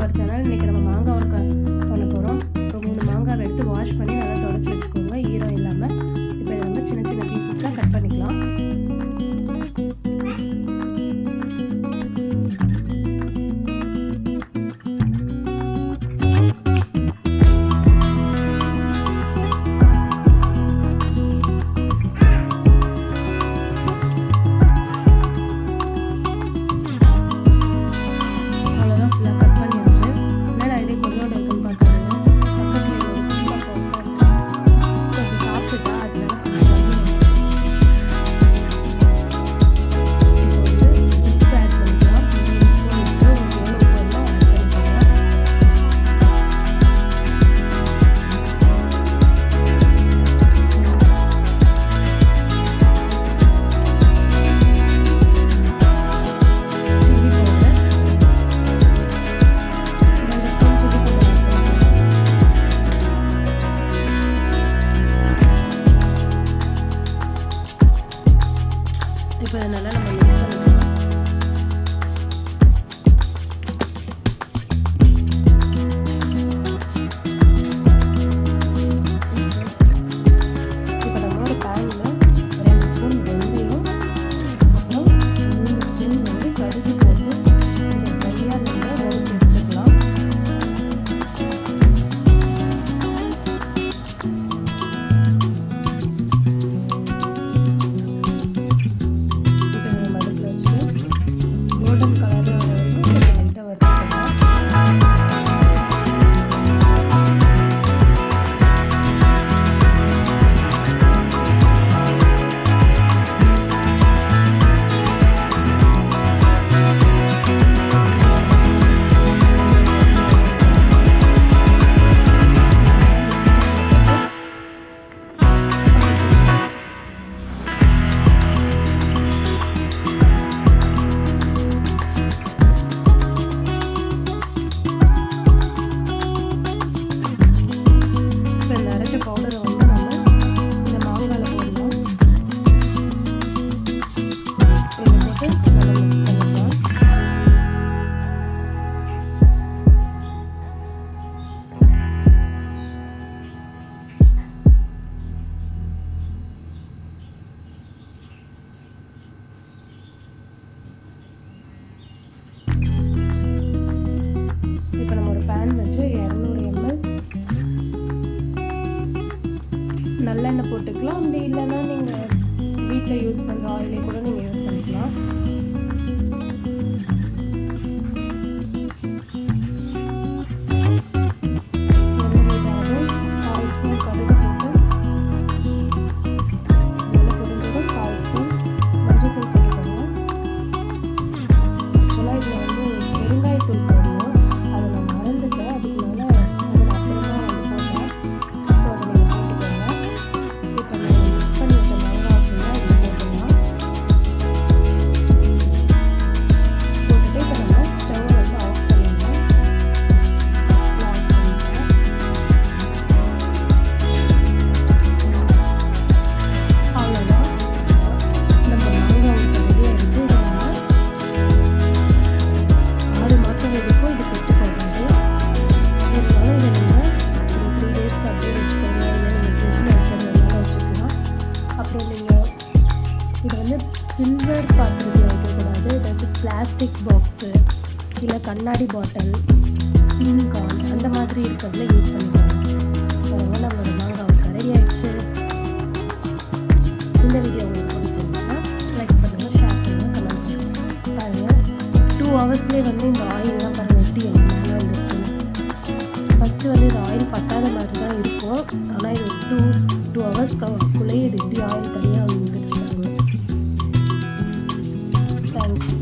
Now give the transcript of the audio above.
ஒரு சேனல் இன்றைக்கி நம்ம மாங்காய் Pero. கொஞ்சம் இரநூறு எம்எல் நல்லெண்ணெய் போட்டுக்கலாம். அப்படி இல்லைன்னா நீங்கள் வீட்டில் யூஸ் பண்ணுற ஆயிலே கூட நீங்கள் யூஸ் பண்ணிக்கலாம். சில்வர் பாத்திரத்தில் வைக்கக்கூடாது ஏதாவது பிளாஸ்டிக் பாக்ஸு இல்லை கண்ணாடி பாட்டில் இன்கான் அந்த மாதிரி இருக்கிறதுல யூஸ் பண்ணிக்கலாம். அதனால் நம்மளோட மாங்காய் ரெடி ஆயிடுச்சு? இந்த வீடியோ உங்களுக்கு பிடிச்சிருந்துச்சுன்னா லைக் பண்ணுங்கள் ஷேர் பண்ணுங்கள் கமெண்ட் பாருங்கள் டூ ஹவர்ஸ்லேயே வந்து இந்த ஆயிலெலாம் பாருங்கள் எப்படி என்ன வந்துச்சு ஃபஸ்ட்டு வந்து இந்த ஆயில் பட்டாத மாதிரி தான் இருக்கும். ஆனால் இது டூ டூ ஹவர்ஸ்க்கு குள்ளேயே இது எப்படி ஆயில் தனியாக வந்துருச்சு friends.